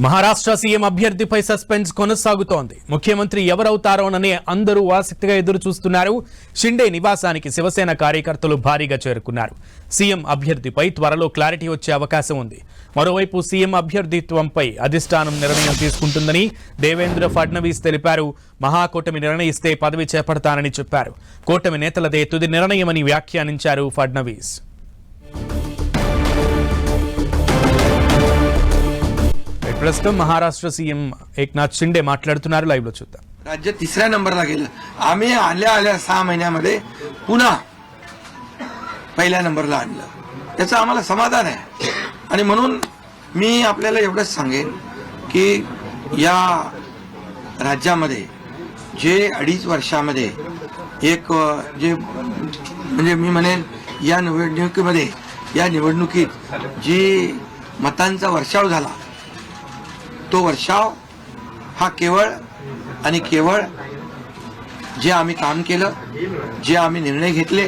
Maharashtra CM అభ్యర్థిపై suspense కొనసాగుతోంది. ముఖ్యమంత్రి ఎవరవుతారోనని అందరూ ఆసక్తిగా ఎదురు చూస్తున్నారు షిండే నివాసానికి శివసేన కార్యకర్తలు భారీగా చేరుకున్నారు. సీఎం అభ్యర్థిపై త్వరలో క్లారిటీ వచ్చే అవకాశం ఉంది. మరోవైపు సీఎం అభ్యర్థిత్వంపై అధిష్టానం నిర్ణయం తీసుకుంటుందని దేవేంద్ర ఫడ్నవీస్ తెలిపారు. మహాకూటమి నిర్ణయిస్తే పదవి చేపడతానని చెప్పారు. కూటమి నేతలదే తుది నిర్ణయమని వ్యాఖ్యానించారు ఫడ్నవీస్. ప్రస్తుతం మహారాష్ట్ర సీఎం ఏక్నాథ్ షిండే మాట్లాడుతున్నారు లైవ్ లో చూద్దాం राज्य तिसऱ्या नंबरला गेलं आम्ही आल्या आल्या सहा महिन्यामध्ये पुन्हा पहिल्या नंबरला आणलं त्याचं आम्हाला समाधान आहे आणि म्हणून मी आपल्याला एवढंच सांगेन की या राज्यामध्ये जे अडीच वर्षामध्ये एक अ, जे म्हणजे मी म्हणेन या निवडणुकीमध्ये या निवडणुकीत जी मतांचा वर्षाव झाला तो वर्षाव हा केवळ आणि केवळ जे आम्ही काम केलं जे आम्ही निर्णय घेतले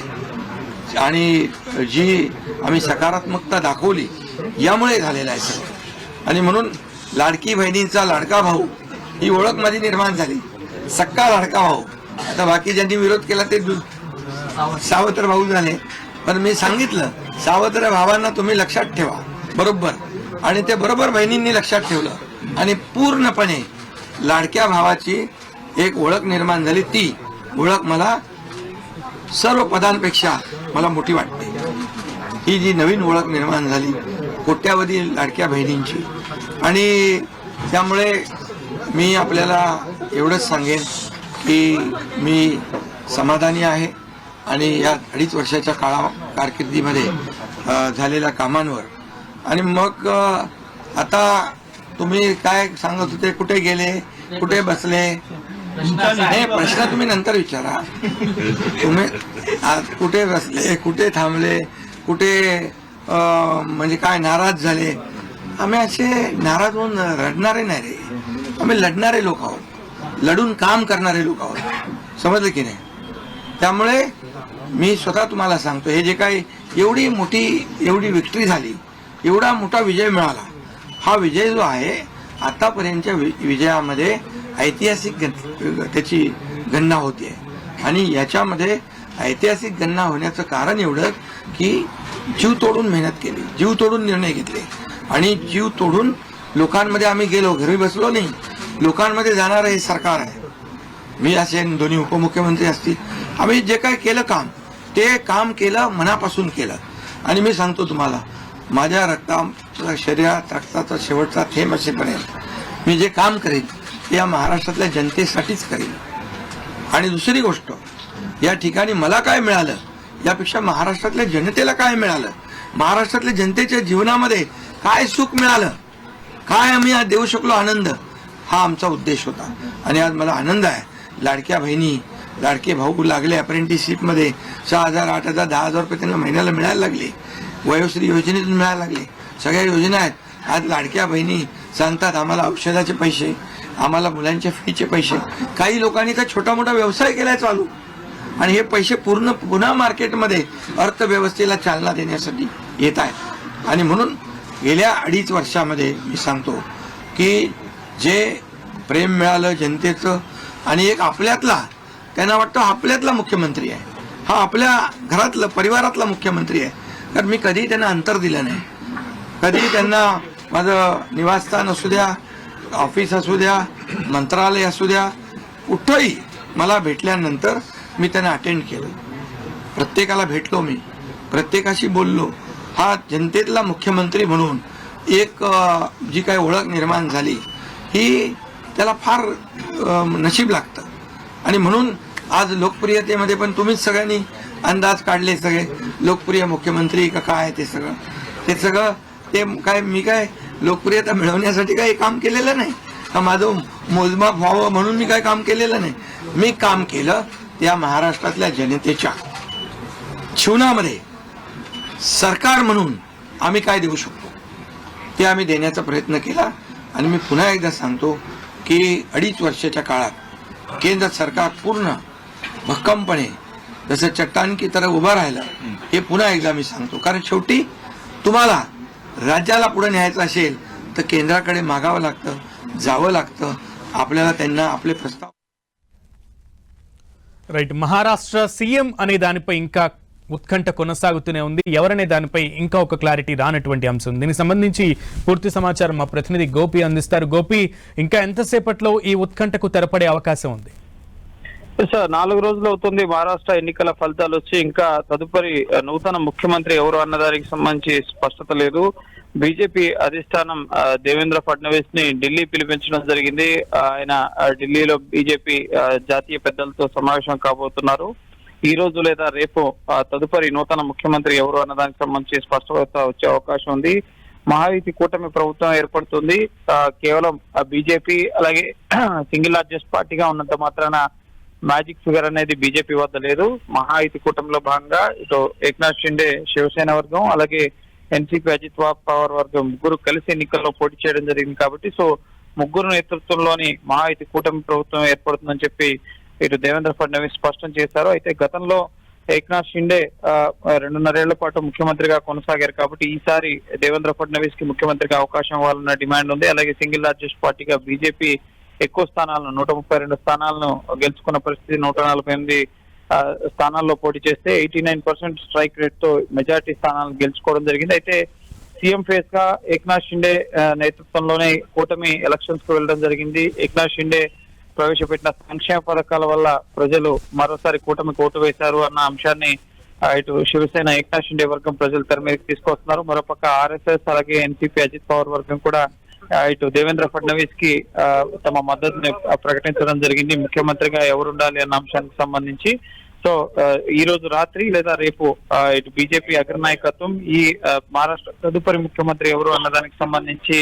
आणि जी आम्ही सकारात्मकता दाखवली यामुळे झालेला आहे सर आणि म्हणून लाडकी बहिणींचा लाडका भाऊ ही ओळख माझी निर्माण झाली. सक्का लाडका भाऊ. आता बाकी ज्यांनी विरोध केला ते सावत्र भाऊ झाले. पण मी सांगितलं सावत्र भावांना तुम्ही लक्षात ठेवा. बरोबर. आणि ते बरोबर बहिणींनी लक्षात ठेवलं. आणि पूर्णपणे लाडक्या भावाची एक ओळख निर्माण झाली. ती ओळख मला सर्व पदांपेक्षा मला मोठी वाटते. ही जी नवीन ओळख निर्माण झाली कोट्यावधी लाडक्या बहिणींची. आणि त्यामुळे मी आपल्याला एवढंच सांगेन की मी समाधानी आहे आणि या अडीच वर्षाच्या काळा कारकिर्दीमध्ये झालेल्या कामांवर. आणि मग आता तुम्ही काय सांगत होते? कुठे गेले? कुठे बसले? नाही प्रश्न तुम्ही नंतर विचारा. तुम्ही आज कुठे बसले? कुठे थांबले? कुठे म्हणजे काय नाराज झाले? आम्ही असे नाराज होऊन रडणारे नाही रे. आम्ही लढणारे लोक आहोत. लढून काम करणारे लोक आहोत. समजलं की नाही? त्यामुळे मी स्वतः तुम्हाला सांगतो हे जे काही एवढी मोठी एवढी विक्ट्री झाली एवढा मोठा विजय मिळाला हा विजय जो आहे आतापर्यंतच्या वि- विजयामध्ये ऐतिहासिक गण- त्याची गणना होती आणि याच्यामध्ये ऐतिहासिक गणना होण्याचं कारण एवढं की जीव तोडून मेहनत केली जीव तोडून निर्णय घेतले. आणि जीव तोडून लोकांमध्ये आम्ही गेलो घरी बसलो नाही लोकांमध्ये जाणारं हे सरकार आहे. मी असेन दोन्ही उपमुख्यमंत्री असतील आम्ही जे काय केलं काम ते काम केलं मनापासून केलं. आणि मी सांगतो तुम्हाला माझ्या रक्ता शरीरात रक्ताचा शेवटचा थेंब असेपर्यंत मी जे काम करेन ते या महाराष्ट्रातल्या जनतेसाठीच करेन. आणि दुसरी गोष्ट या ठिकाणी मला काय मिळालं यापेक्षा महाराष्ट्रातल्या जनतेला काय मिळालं महाराष्ट्रातल्या जनतेच्या जीवनामध्ये काय सुख मिळालं काय आम्ही आज देऊ शकलो आनंद हा आमचा उद्देश होता. आणि आज मला आनंद आहे. लाडक्या बहिणी लाडके भाऊ लागले अप्रेंटिसशिपमध्ये सहा हजार आठ हजार दहा हजार रुपये त्यांना महिन्याला मिळायला लागले. वयोश्री योजनेतून मिळायला लागले. सगळ्या योजना आहेत. आज लाडक्या बहिणी सांगतात आम्हाला औषधाचे पैसे आम्हाला मुलांच्या फीचे पैसे. काही लोकांनी तर छोटा मोठा व्यवसाय केलाय चालू? आणि हे पैसे पूर्ण पुन्हा मार्केटमध्ये अर्थव्यवस्थेला चालना देण्यासाठी येत आहेत. आणि म्हणून गेल्या अडीच वर्षामध्ये मी सांगतो की जे प्रेम मिळालं जनतेचं आणि एक आपल्यातला त्यांना वाटतं आपल्यातला मुख्यमंत्री आहे. हा आपल्या घरातलं परिवारातला मुख्यमंत्री आहे. कारण मी कधीही त्यांना अंतर दिलं नाही. कधी त्यांना माझं निवासस्थान असू द्या ऑफिस असू द्या मंत्रालय असू द्या कुठंही मला भेटल्यानंतर मी त्यांना अटेंड केलं. प्रत्येकाला भेटलो मी. प्रत्येकाशी बोललो. हा जनतेतला मुख्यमंत्री म्हणून एक जी काही ओळख निर्माण झाली ही त्याला फार नशीब लागतं. आणि म्हणून आज लोकप्रियतेमध्ये पण तुम्हीच सगळ्यांनी अंदाज काढले सगळे. लोकप्रिय मुख्यमंत्री का काय ते सगळं. ते सगळं ते काय मी काय लोकप्रियता मिळवण्यासाठी काही काम केलेलं नाही? का माझं मोजमाप व्हावं म्हणून मी काय काम केलेलं नाही? मी काम केलं त्या महाराष्ट्रातल्या जनतेच्या जीवनामध्ये. सरकार म्हणून आम्ही काय देऊ शकतो? ते आम्ही देण्याचा प्रयत्न केला. आणि मी पुन्हा एकदा सांगतो की अडीच वर्षाच्या काळात केंद्र सरकार पूर्ण भक्कमपणे जसं चट्टान की तरह उभं राहिलं हे पुन्हा एकदा मी सांगतो. कारण शेवटी तुम्हाला राज्याला पुढे न्यायचं असेल तर केंद्राकडे मागावं लागतं जावं लागतं आपल्याला त्यांना आपले प्रस्ताव రైట్ మహారాష్ట్ర సీఎం అనే దానిపై ఇంకా ఉత్కంఠ కొనసాగుతూనే ఉంది ఎవరనే దానిపై ఇంకా ఒక క్లారిటీ రానటువంటి అంశం దీనికి సంబంధించి పూర్తి సమాచారం మా ప్రతినిధి గోపి అందిస్తారు గోపి ఇంకా ఎంతసేపట్లో ఈ ఉత్కంఠకు తెరపడే అవకాశం ఉంది సార్ నాలుగు రోజులు అవుతుంది. మహారాష్ట్ర ఎన్నికల ఫలితాలు వచ్చి ఇంకా తదుపరి నూతన ముఖ్యమంత్రి ఎవరు అన్న దానికి సంబంధించి స్పష్టత లేదు. బీజేపీ అధిష్టానం దేవేంద్ర ఫడ్నవీస్ని ఢిల్లీ పిలిపించడం జరిగింది. ఆయన ఢిల్లీలో బీజేపీ జాతీయ పెద్దలతో సమావేశం కాబోతున్నారు. ఈ రోజు లేదా రేపు తదుపరి నూతన ముఖ్యమంత్రి ఎవరు అన్న దానికి సంబంధించి స్పష్టత వచ్చే అవకాశం ఉంది. మహాయుతి కూటమి ప్రభుత్వం ఏర్పడుతుంది. ఆ, కేవలం బీజేపీ అలాగే సింగిల్ లార్జెస్ట్ పార్టీగా ఉన్నంత మాత్రాన మ్యాజిక్ ఫిగర్ అనేది బీజేపీ వద్ద లేదు. మహాయుతి కూటమిలో భాగంగా ఇటు ఏక్నాథ్ షిండే శివసేన వర్గం అలాగే ఎన్సీపీ అజిత్ పవర్ వర్గం ముగ్గురు కలిసి ఎన్నికల్లో పోటీ చేయడం జరిగింది కాబట్టి సో ముగ్గురు నేతృత్వంలోని మహాయుతి కూటమి ప్రభుత్వం ఏర్పడుతుందని చెప్పి ఇటు దేవేంద్ర ఫడ్నవీస్ స్పష్టం చేశారు. అయితే గతంలో ఏక్నాథ్ షిండే రెండున్నరేళ్ళ పాటు ముఖ్యమంత్రిగా కొనసాగారు కాబట్టి ఈసారి దేవేంద్ర ఫడ్నవీస్కి ముఖ్యమంత్రిగా అవకాశం ఇవ్వాలన్న డిమాండ్ ఉంది. అలాగే సింగిల్ లార్జెస్ట్ పార్టీగా బీజేపీ ఎక్కువ స్థానాలను నూట ముప్పై రెండు స్థానాలను గెలుచుకున్న పరిస్థితి నూట నలభై ఎనిమిది ఆ, స్థానాల్లో పోటీ చేస్తే ఎయిటీ నైన్ పర్సెంట్ స్ట్రైక్ రేట్తో మెజార్టీ స్థానాలను గెలుచుకోవడం జరిగింది. అయితే సీఎం ఫేస్గా ఏక్నాథ్ షిండే నేతృత్వంలోనే కూటమి ఎలక్షన్స్కు వెళ్ళడం జరిగింది. ఏక్నాథ్ షిండే ప్రవేశపెట్టిన సంక్షేమ పథకాల వల్ల ప్రజలు మరోసారి కూటమికి ఓటు వేశారు అన్న అంశాన్ని ఇటు శివసేన ఏక్నాథ్ షిండే వర్గం ప్రజలు తెర మీదకి తీసుకొస్తున్నారు. మరోపక్క ఆర్ఎస్ఎస్ అలాగే ఎన్సీపీ అజిత్ పవర్ వర్గం కూడా ఇటు దేవేంద్ర ఫడ్నవీస్కి ఆ, తమ మద్దతుని ప్రకటించడం జరిగింది. ముఖ్యమంత్రిగా ఎవరు ఉండాలి అన్న అంశానికి సంబంధించి. సో ఈ రోజు రాత్రి లేదా రేపు ఇటు బీజేపీ అగ్రనాయకత్వం ఈ మహారాష్ట్ర తదుపరి ముఖ్యమంత్రి ఎవరు అన్న దానికి సంబంధించి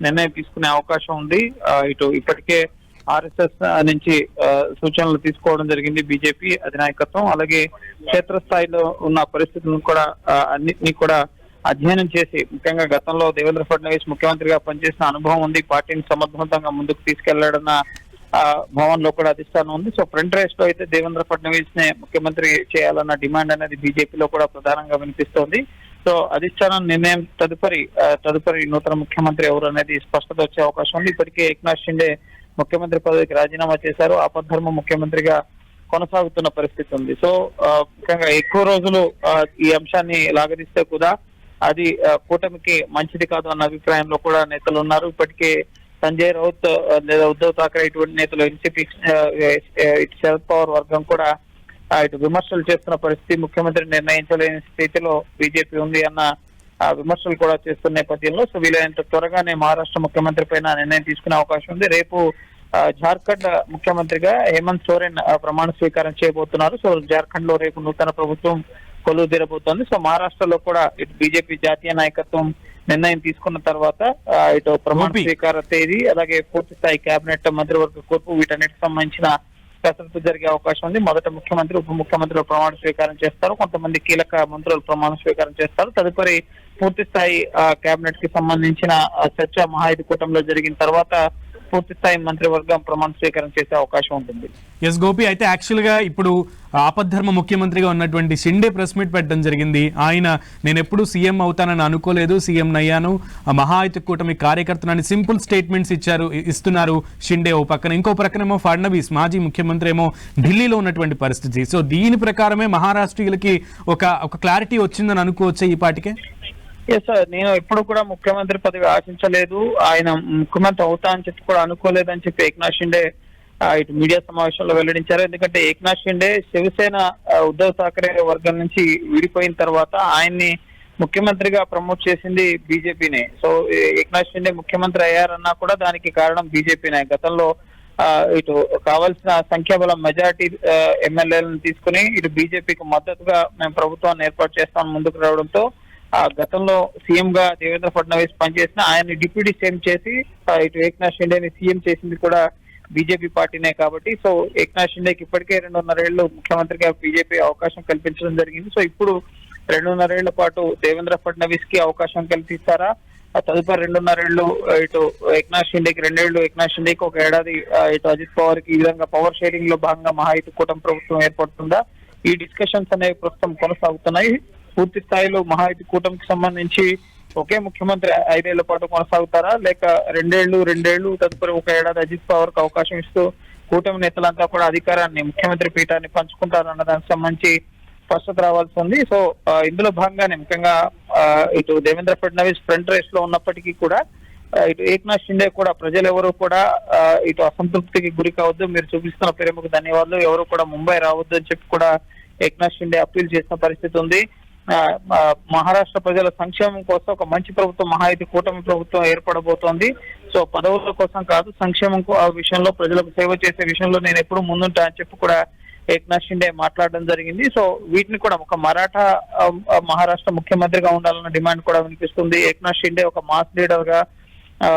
నిర్ణయం తీసుకునే అవకాశం ఉంది. ఇటు ఇప్పటికే ఆర్ఎస్ఎస్ నుంచి ఆ, సూచనలు తీసుకోవడం జరిగింది బీజేపీ అధినాయకత్వం. అలాగే క్షేత్రస్థాయిలో ఉన్న పరిస్థితులను కూడా అన్నిటినీ కూడా అధ్యయనం చేసి ముఖ్యంగా గతంలో దేవేంద్ర ఫడ్నవీస్ ముఖ్యమంత్రిగా పనిచేసిన అనుభవం ఉంది. పార్టీని సమర్థవంతంగా ముందుకు తీసుకెళ్ళాడన్న ఆ, భవన్లో కూడా అధిష్టానం ఉంది. సో ఫ్రంట్ రేస్లో అయితే దేవేంద్ర ఫడ్నవీస్ నే ముఖ్యమంత్రి చేయాలన్న డిమాండ్ అనేది బీజేపీలో కూడా ప్రధానంగా వినిపిస్తోంది. సో అధిష్టానం నిర్ణయం తదుపరి తదుపరి నూతన ముఖ్యమంత్రి ఎవరు అనేది స్పష్టత వచ్చే అవకాశం ఉంది. ఇప్పటికే ఏక్నాథ్ షిండే ముఖ్యమంత్రి పదవికి రాజీనామా చేశారు. ఆపద్ధర్మ ముఖ్యమంత్రిగా కొనసాగుతున్న పరిస్థితి ఉంది. సో ఆ, ముఖ్యంగా ఎక్కువ రోజులు ఈ అంశాన్ని లాగదీస్తే కూడా అది కూటమికి మంచిది కాదు అన్న అభిప్రాయంలో కూడా నేతలు ఉన్నారు. ఇప్పటికే సంజయ్ రౌత్ లేదా ఉద్ధవ్ థాకరే ఇటువంటి నేతలు ఎన్సీపీ ఇటు శరద్ పవార్ వర్గం కూడా ఇటు విమర్శలు చేస్తున్న పరిస్థితి ముఖ్యమంత్రి నిర్ణయించలేని స్థితిలో బీజేపీ ఉంది అన్న ఆ, విమర్శలు కూడా చేస్తున్న నేపథ్యంలో సో వీలైనంత త్వరగానే మహారాష్ట్ర ముఖ్యమంత్రి పైన నిర్ణయం తీసుకునే అవకాశం ఉంది. రేపు జార్ఖండ్ ముఖ్యమంత్రిగా హేమంత్ సోరెన్ ప్రమాణ స్వీకారం చేయబోతున్నారు. సో జార్ఖండ్లో రేపు నూతన ప్రభుత్వం కొలువు తీరబోతోంది. సో మహారాష్ట్రలో కూడా ఇటు బీజేపీ జాతీయ నాయకత్వం నిర్ణయం తీసుకున్న తర్వాత ఇటు ప్రమాణ. స్వీకార తేదీ అలాగే పూర్తి స్థాయి కేబినెట్ మంత్రివర్గ కూర్పు వీటన్నిటికి సంబంధించిన కసరత్తు జరిగే అవకాశం ఉంది. మొదట ముఖ్యమంత్రి ఉప ముఖ్యమంత్రులు ప్రమాణ స్వీకారం చేస్తారు. కొంతమంది కీలక మంత్రులు ప్రమాణ స్వీకారం చేస్తారు. తదుపరి పూర్తి స్థాయి కేబినెట్కి సంబంధించిన చర్చ మహాయుధ కూటమిలో జరిగిన తర్వాత పూర్తి స్థాయి మంత్రివర్గం ప్రమాణ స్వీకారం చేసే అవకాశం ఉంటుంది. ఎస్ గోపి అయితే యాక్చువల్గా ఇప్పుడు ఆపద్ధర్మ ముఖ్యమంత్రిగా ఉన్నటువంటి షిండే ప్రెస్ మీట్ పెట్టడం జరిగింది. ఆయన నేను ఎప్పుడు సీఎం అవుతానని అనుకోలేదు సీఎం అయ్యాను మహా మహాయుతి కూటమి కార్యకర్తనని సింపుల్ స్టేట్మెంట్స్ ఇచ్చారు ఇస్తున్నారు షిండే ఓ పక్కన. ఇంకో ప్రక్కనేమో ఫడ్నవీస్ మాజీ ముఖ్యమంత్రి ఏమో ఢిల్లీలో ఉన్నటువంటి పరిస్థితి. సో దీని ప్రకారమే మహారాష్ట్రీయులకి ఒక ఒక క్లారిటీ వచ్చిందని అనుకోవచ్చే ఈ పాటికే? ఎస్ సార్ నేను ఎప్పుడు కూడా ముఖ్యమంత్రి పదవి ఆశించలేదు. ఆయన ముఖ్యమంత్రి అవుతా అని చెప్పి కూడా అనుకోలేదని చెప్పి ఏక్నాథ్ షిండే ఇటు మీడియా సమావేశంలో వెల్లడించారు. ఎందుకంటే ఏక్నాథ్ షిండే శివసేన ఉద్ధవ్ ఠాకరే వర్గం నుంచి విడిపోయిన తర్వాత ఆయన్ని ముఖ్యమంత్రిగా ప్రమోట్ చేసింది బీజేపీనే. సో ఏక్నాథ్ షిండే ముఖ్యమంత్రి అయ్యారన్నా కూడా దానికి కారణం బీజేపీనే. గతంలో ఇటు కావాల్సిన సంఖ్యాబలం మెజార్టీ ఎమ్మెల్యేలను తీసుకుని ఇటు బీజేపీకి మద్దతుగా మేము ప్రభుత్వాన్ని ఏర్పాటు చేస్తాం ముందుకు రావడంతో గతంలో సీఎం గా దేవేంద్ర ఫడ్నవీస్ పనిచేసిన ఆయన డిప్యూటీ సీఎం చేసి ఇటు ఏక్నాథ్ షిండేని సీఎం చేసింది కూడా బీజేపీ పార్టీనే కాబట్టి సో ఏక్నాథ్ షిండేకి ఇప్పటికే రెండున్నరేళ్ళు ముఖ్యమంత్రిగా బీజేపీ అవకాశం కల్పించడం జరిగింది. సో ఇప్పుడు రెండున్నరేళ్ళ పాటు దేవేంద్ర ఫడ్నవీస్కి అవకాశం కల్పిస్తారా? తదుపరి రెండున్నరేళ్ళు ఇటు ఏక్నాథ్ షిండేకి రెండేళ్ళు ఏక్నాథ్ షిండేకి ఒక ఏడాది ఇటు అజిత్ పవార్కి ఈ విధంగా పవర్ షేరింగ్లో భాగంగా ఇటు కూటమి ప్రభుత్వం ఏర్పడుతుందా? ఈ డిస్కషన్స్ అనేవి ప్రస్తుతం కొనసాగుతున్నాయి. పూర్తి స్థాయిలో మహాయుతి కూటమికి సంబంధించి ఒకే ముఖ్యమంత్రి ఐదేళ్ళ పాటు కొనసాగుతారా? లేక రెండేళ్ళు రెండేళ్ళు తదుపరి ఒక ఏడాది అజిత్ పవర్కు అవకాశం ఇస్తూ కూటమి నేతలంతా కూడా అధికారాన్ని ముఖ్యమంత్రి పీఠాన్ని పంచుకుంటారన్న దానికి సంబంధించి స్పష్టత రావాల్సి ఉంది. సో ఇందులో భాగంగానే ముఖ్యంగా ఇటు దేవేంద్ర ఫడ్నవీస్ ఫ్రంట్ రేస్లో ఉన్నప్పటికీ కూడా ఇటు ఏక్నాథ్ షిండే కూడా ప్రజలు ఎవరు కూడా ఇటు అసంతృప్తికి గురి కావద్దు. మీరు చూపిస్తున్న ప్రేమకు ధన్యవాదాలు. ఎవరు కూడా ముంబై రావద్దు అని చెప్పి కూడా ఏక్నాథ్ షిండే అప్పీల్ చేసిన పరిస్థితి ఉంది. మహారాష్ట్ర ప్రజల సంక్షేమం కోసం ఒక మంచి ప్రభుత్వం మహాయితి కూటమి ప్రభుత్వం ఏర్పడబోతోంది. సో పదవుల కోసం కాదు సంక్షేమం ఆ విషయంలో ప్రజలకు సేవ చేసే విషయంలో నేను ఎప్పుడు ముందుంటా అని చెప్పి కూడా ఏక్నాథ్ షిండే మాట్లాడడం జరిగింది. సో వీటిని కూడా ఒక మరాఠా మహారాష్ట్ర ముఖ్యమంత్రిగా ఉండాలన్న డిమాండ్ కూడా వినిపిస్తుంది. ఏక్నాథ్ షిండే ఒక మాస్ లీడర్గా ఆ,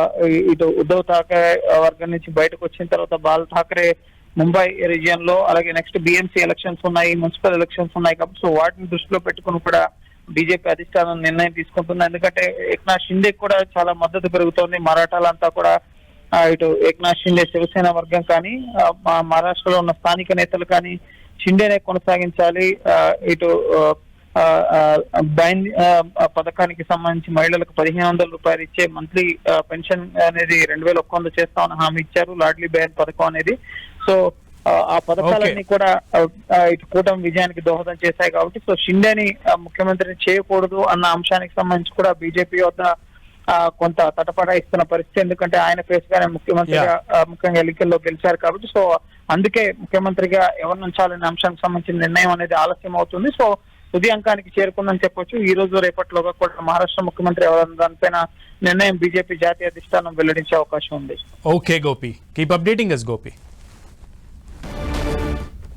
ఇటు ఉద్ధవ్ ఠాకరే వర్గం నుంచి బయటకు వచ్చిన తర్వాత బాల్ ఠాకరే ముంబై రీజియన్లో అలాగే నెక్స్ట్ బిఎంసీ ఎలక్షన్స్ ఉన్నాయి మున్సిపల్ ఎలక్షన్స్ ఉన్నాయి కాబట్టి సో వాటిని దృష్టిలో పెట్టుకుని కూడా బీజేపీ అధిష్టానం నిర్ణయం తీసుకుంటుంది. ఎందుకంటే ఏక్నాథ్ షిండే కూడా చాలా మద్దతు పెరుగుతోంది. మరాఠాలంతా కూడా ఇటు ఏక్నాథ్ షిండే శివసేన వర్గం కానీ మా మహారాష్ట్రలో ఉన్న స్థానిక నేతలు కానీ షిండేనే కొనసాగించాలి. ఇటు బైన్ పథకానికి సంబంధించి మహిళలకు పదిహేను వందల రూపాయలు ఇచ్చే మంత్లీ పెన్షన్ అనేది రెండు వేల ఒక్క వంద చేస్తామని హామీ ఇచ్చారు. లాడ్లీ బైన్ పథకం అనేది సో ఆ, పథకాలన్నీ కూడా ఇటు కూటమి విజయానికి దోహదం చేశాయి కాబట్టి సో షిండేని ముఖ్యమంత్రిని చేయకూడదు అన్న అంశానికి సంబంధించి కూడా బీజేపీ వద్ద కొంత తటపడాయిస్తున్న పరిస్థితి. ఎందుకంటే ఆయన ఫేస్ గానే ముఖ్యమంత్రిగా ముఖ్యంగా ఎన్నికల్లో గెలిచారు కాబట్టి సో అందుకే ముఖ్యమంత్రిగా ఎవరిని ఉంచాలనే అంశానికి సంబంధించిన నిర్ణయం అనేది ఆలస్యం అవుతుంది. సో తుది అంకానికి చేరుకుందని చెప్పొచ్చు. ఈ రోజు రేపటిలోగా కూడా మహారాష్ట్ర ముఖ్యమంత్రి ఎవరన్న దానిపైన నిర్ణయం బీజేపీ జాతీయ అధిష్టానం వెల్లడించే అవకాశం ఉంది. Okay Gopi. Keep updating yes Gopi.